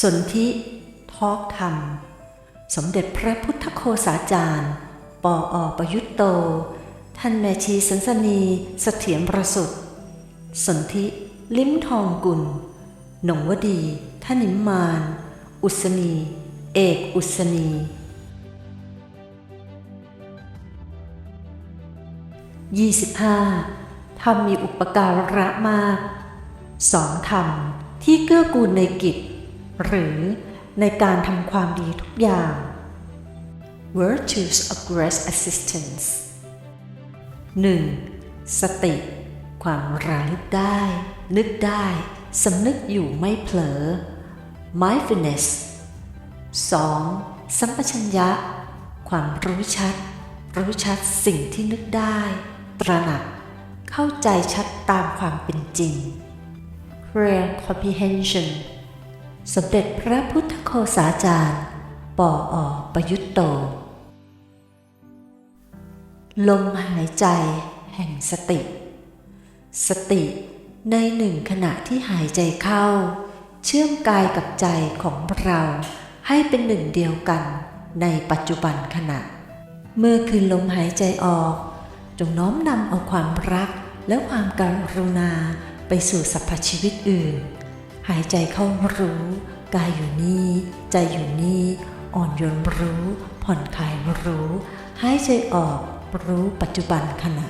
สนธิทอกธรรม สมเด็จพระพุทธโคสาจารย์ ปออประยุตโต ท่านแม่ชีสันสนีเสถียรประสุทธิ์สนธิลิ้มทองกุล หนงวดีท่านิมมาน อุศนี เอกอุศนี 25. ธรรมมีอุปการะมากสองธรรมที่เกื้อกูลในกิจ หรือในการทำความดีทุกอย่าง Virtues of Grace Assistance 1. สติ ความระลึกได้ นึกได้สำนึกอยู่ไม่เผลอ Mindfulness 2. สัมปชัญญะ ความรู้ชัด รู้ชัดสิ่งที่นึกได้ ตระหนัก เข้าใจชัดตามความเป็นจริง Clear Comprehension สมเด็จพระพุทธโคสาจารย์ปออประยุตโต ลมหายใจแห่งสติ สติในหนึ่งขณะที่หายใจเข้า เชื่อมกายกับใจของเราให้เป็นหนึ่งเดียวกันในปัจจุบันขณะ เมื่อคืนลมหายใจออก จงน้อมนำเอาความรักและความการุณาไปสู่สรรพชีวิตอื่น หายใจเข้ารู้ กายอยู่นี่ ใจอยู่นี่ อ่อนโยนรู้ ผ่อนคลายรู้ หายใจออกรู้ปัจจุบันขณะ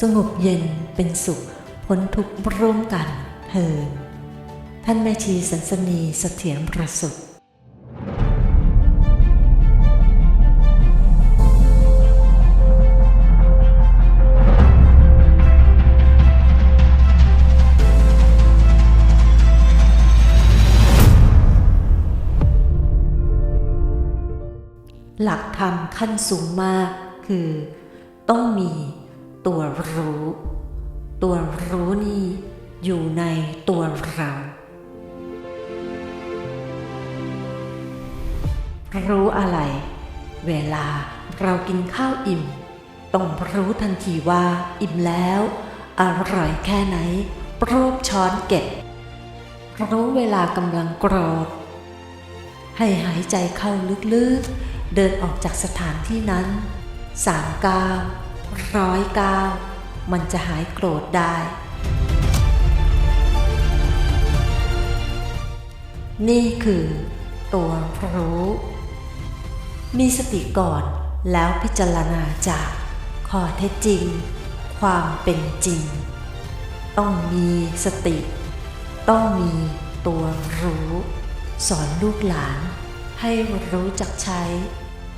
สงบเย็นเป็นสุข พ้นทุกข์ร่วมกันเถิดท่านแม่ชีสันสนีเสถียรประสุท หลักธรรมขั้นสูงมากคือ ต้องมีตัวรู้ ตัวรู้นี่อยู่ในตัวเรา รู้อะไร เวลาเรากินข้าวอิ่ม ต้องรู้ทันทีว่าอิ่มแล้ว อร่อยแค่ไหนโปรบช้อนเก็บ รู้เวลากำลังโกรธให้หายใจเข้าลึกๆ เดินออกจากสถานที่นั้นสามก้าวร้อยก้าวมันจะหายโกรธได้ นี่คือตัวรู้ มีสติก่อนแล้วพิจารณาจากข้อเท็จจริง ความเป็นจริง ต้องมีสติ ต้องมีตัวรู้ สอนลูกหลาน ให้รู้จักใช้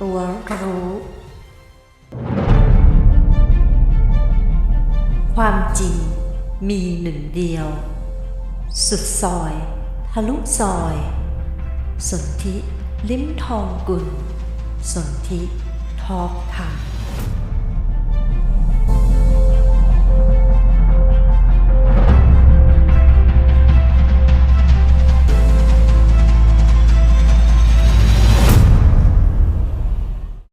ตัวรู้ ความจริงมีหนึ่งเดียว สุดซอย ทะลุซอย สนธิ ลิ้มทองกุล สนธิทอกคำ